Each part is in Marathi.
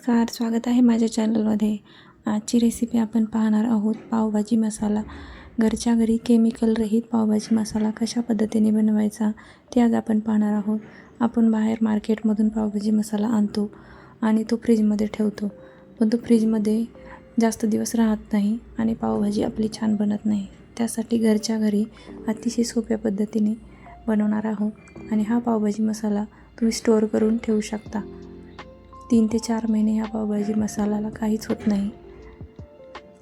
नमस्कार स्वागत आहे माझ्या चॅनलमध्ये. आजची रेसिपी आपण पाहणार आहोत पावभाजी मसाला. घरच्या घरी केमिकल रहित पावभाजी मसाला कशा पद्धतीने बनवायचा ते आज आपण पाहणार आहोत. आपण बाहेर मार्केटमधून पावभाजी मसाला आणतो आणि तो फ्रीजमध्ये ठेवतो. पण तो फ्रीजमध्ये जास्त दिवस राहत नाही आणि पावभाजी आपली छान बनत नाही. त्यासाठी घरच्या घरी अतिशय सोप्या पद्धतीने बनवणार आहोत आणि हा पावभाजी मसाला तुम्ही स्टोअर करून ठेवू शकता. तीन ते चार महिने ह्या पावभाजी मसाल्याला काहीच होत नाही.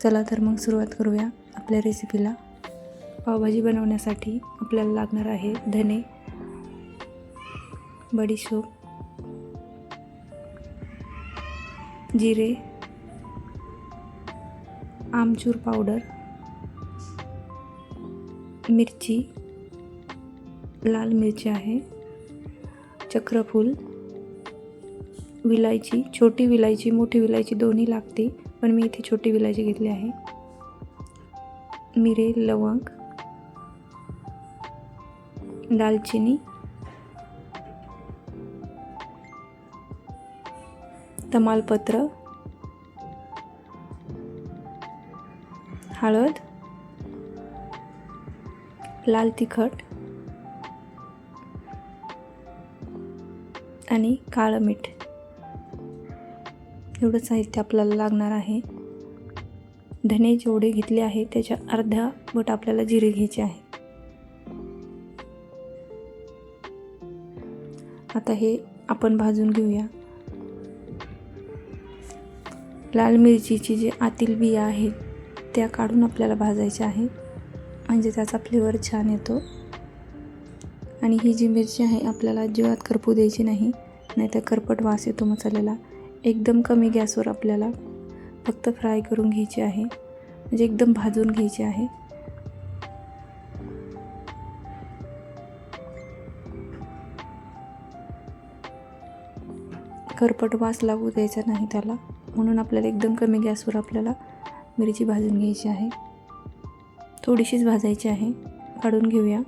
चला तर मग सुरुवात करूया आपल्या रेसिपीला पावभाजी बनवण्यासाठी आपल्याला लागणार आहे धने बडीशोप जिरे आमचूर पावडर मिरची लाल मिरची आहे चक्रफूल विलायची छोटी विलायची मोठी विलायची दोन्ही लागते पण मी इथे छोटी विलायची घेतली आहे. मिरे लवंग दालचिनी तमालपत्र हळद लाल तिखट आणि काळं मीठ. एवढं साहित्य आपल्याला लागणार आहे. धने जेवढे घेतले आहे त्याच्या अर्ध्या बट आपल्याला जिरे घ्यायचे आहे. आता हे आपण भाजून घेऊया. लाल मिरचीची जे आतील बिया आहेत त्या काढून आपल्याला भाजायच्या आहे. म्हणजे त्याचा फ्लेवर छान येतो. आणि ही जी मिरची आहे आपल्याला अजिबात करपू द्यायची नाही नाहीतर करपट वास येतो मसाल्याला. एकदम कमी गॅसवर आपल्याला फक्त फ्राय करून घ्यायची आहे. म्हणजे एकदम भाजून घ्यायची आहे. करपट वास लागू द्यायचा नाही त्याला. म्हणून आपल्याला एकदम कमी गॅसवर आपल्याला मिरची भाजून घ्यायची आहे. थोडीशीच भाजायची आहे. काढून घेऊया.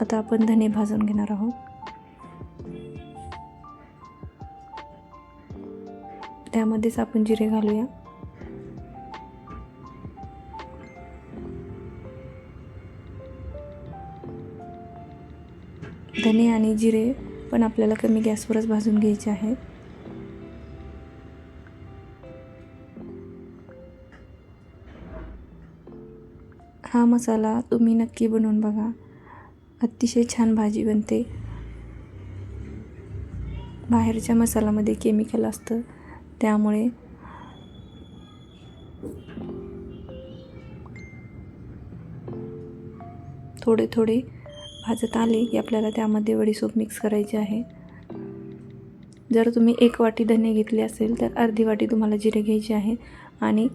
आता आपण धने भाजून घेणार आहोत. त्यामध्येच आपण जिरे घालूया. धने आणि जिरे पण आपल्याला कमी गॅसवरच भाजून घ्यायचे आहेत. हा मसाला तुम्ही नक्की बनवून बघा. अतिशय छान भाजी बनते. बाहेरच्या मसाल्यामध्ये केमिकल असतं. त्यामुळे थोडे थोडे भाजत आले की आपल्याला त्यामध्ये वडीसूप मिक्स करायचे आहे. जर तुम्ही एक वाटी धने घेतले असेल तर अर्धी वाटी तुम्हाला जिरे घ्यायचे आहे आणि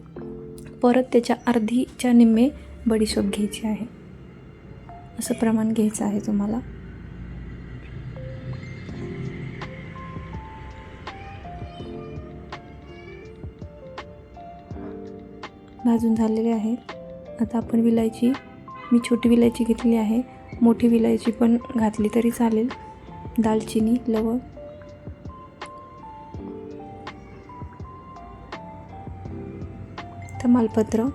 परत त्याच्या अर्धीच्या निम्मे बडीशोप घ्यायची आहे. असं प्रमाण घ्यायचं आहे तुम्हाला. भाजून झालेले आहेत. आता आपण विलायची मी छोटी विलायची घेतली आहे. मोठी विलायची पण घातली तरी चालेल. दालचिनी लवंग. तमालपत्र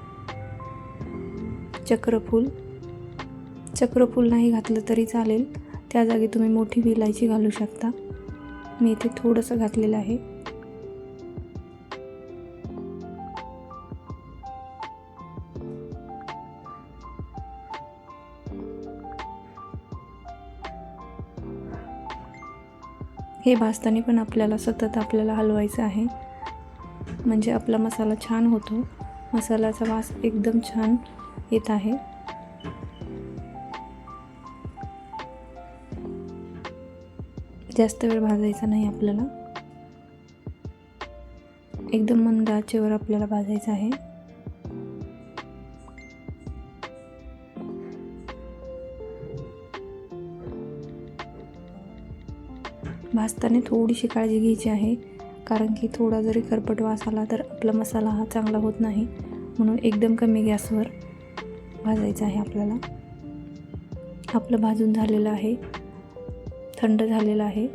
चक्रफूल. चक्रफूल नाही घातलं तरी चालेल. त्या जागी तुम्ही मोठी विलायची घालू शकता. मी इथे थोडंसं घातलेलं आहे. हे भाजताना पण आपल्याला सतत आपल्याला हलवायचं आहे. म्हणजे आपला मसाला छान होतो. मसाल्याचा वास एकदम छान येत आहे. जास्त वेळ भाजायचा नाही आपल्याला. एकदम मंद आचेवर आपल्याला भाजायचं आहे. भाजताना थोडीशी काळजी घ्यायची आहे. कारण की थोडा जरी करपट वास आला तर आपला मसाला हा चांगला होत नाही. म्हणून एकदम कमी गॅसवर भाजायचं आहे आपल्याला. आपलं भाजून झालेलं आहे. थंड झालेलं आहे.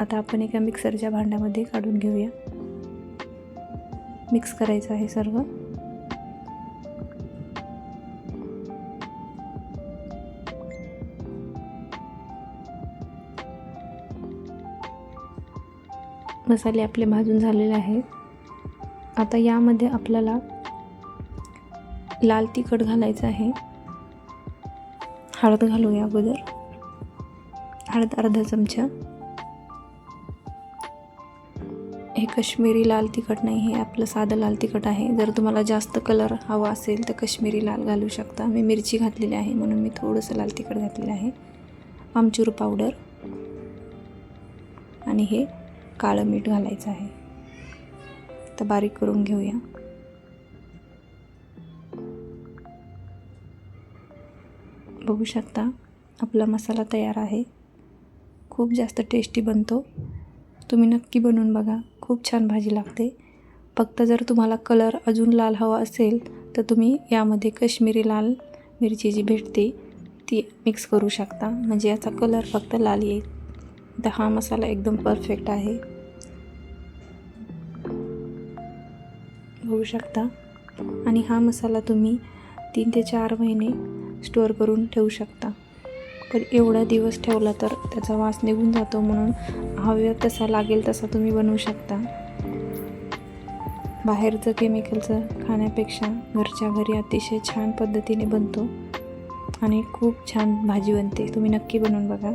आता आपण एका मिक्सरच्या भांड्यामध्ये काढून घेऊया. मिक्स करायचं आहे सर्व. मसाले आपले भाजून झालेले आहेत. आता यामध्ये आपल्याला लाल तिखट घालायचं आहे. हळद घालूया अगोदर. हळद अर्धा चमचा. हे कश्मीरी लाल तिखट नाही हे आपलं साधं लाल तिखट आहे. जर तुम्हाला जास्त कलर हवा असेल तर कश्मीरी लाल घालू शकता. मी मिरची घातलेली आहे म्हणून मी थोडंसं लाल तिखट घातलेलं आहे. आमचूर पावडर. आणि हे काळं मीठ घालायचं आहे. तर बारीक करून घेऊया. बघू शकता आपला मसाला तयार आहे. खूप जास्त टेस्टी बनतो. तुम्ही नक्की बनवून बघा. खूप छान भाजी लागते. फक्त जर तुम्हाला कलर अजून लाल हवा असेल तर तुम्ही यामध्ये कश्मीरी लाल मिरची जी भेटते ती मिक्स करू शकता. म्हणजे याचा कलर फक्त लाल येईल. तर हा मसाला एकदम परफेक्ट आहे. बघू शकता. आणि हा मसाला तुम्ही तीन ते चार महिने स्टोअर करून ठेवू शकता. पण एवढा दिवस ठेवला तर त्याचा वास निघून जातो म्हणून हवे तसा लागेल तसा तुम्ही बनवू शकता. बाहेरचं केमिकलचं खाण्यापेक्षा घरच्या घरी अतिशय छान पद्धतीने बनतो. आणि खूप छान भाजी बनते. तुम्ही नक्की बनवून बघा.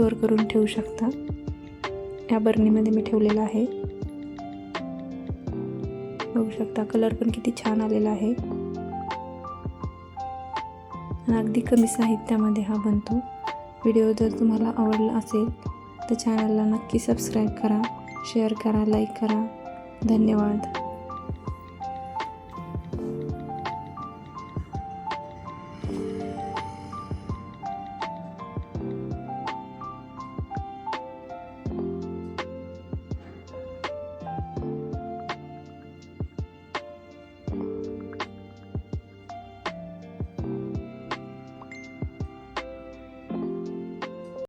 स्टोअर करून ठेवू शकता. या बरणीमध्ये मी ठेवलेला आहे. बघू शकता कलर पण किती छान आलेला आहे. आणि अगदी कमी साहित्यामध्ये हा बनतो. व्हिडिओ जर तुम्हाला आवडला असेल तर चॅनलला नक्की सबस्क्राईब करा शेअर करा लाईक करा. धन्यवाद.